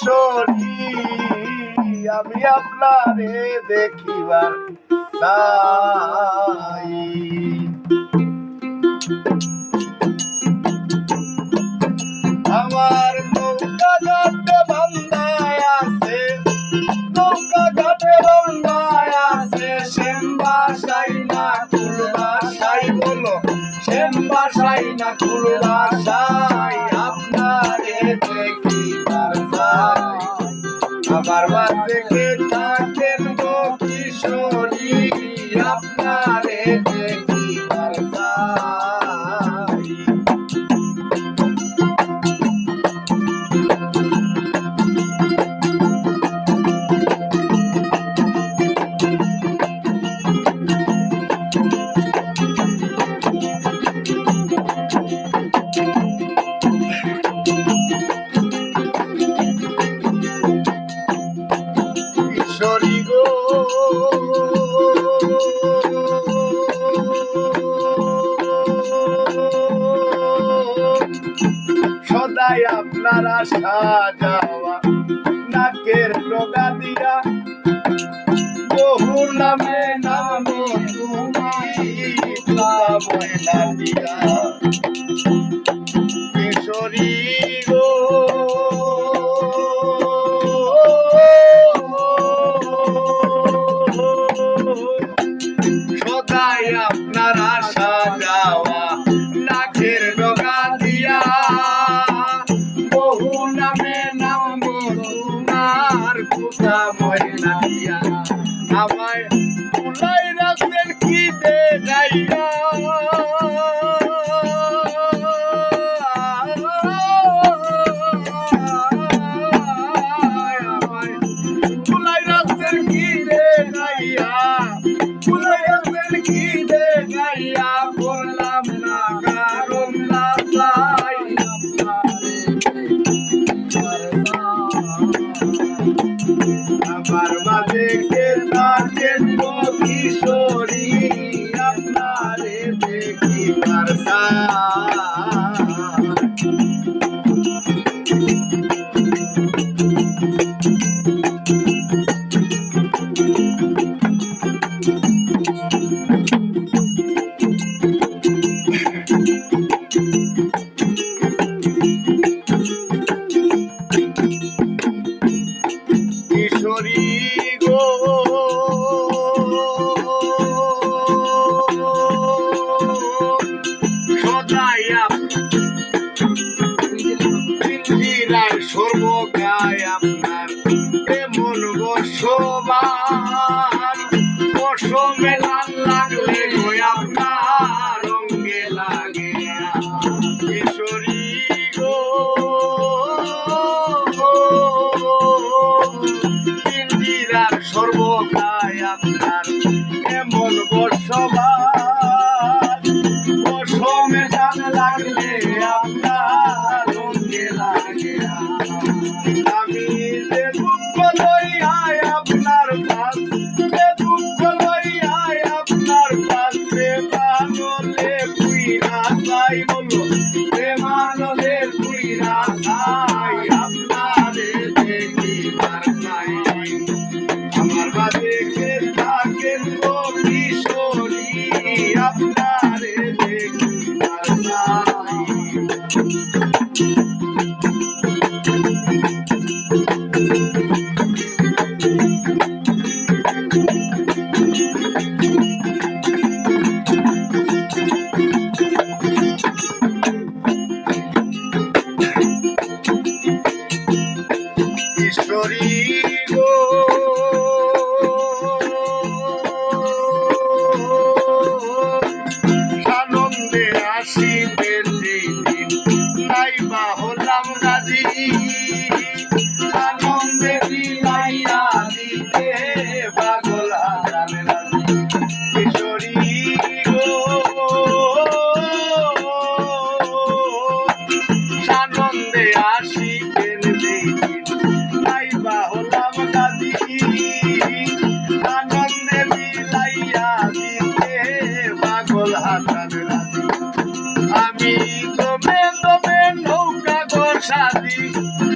কিশোরী আমি আপনারে দেখিবার চাই। আমার নৌকা ঘাটে আছে, নৌকা ঘাটে আছে শ্যাম বাসাই না, কুল বাসাই বলো শ্যাম বাসাই না, কুল বাসাই আমার বাচ্চাকে থাকেন গো কিশোরী আপনারে সদাই আপনার আশা যাওয়া নাকের ডগা দিয়া বহু নামে কুসা ময়না দিয়া। আমায় ফুলাই রাখছেন কি দে যাইয়া আমায় কিশোরী আপনার Historico. Bye.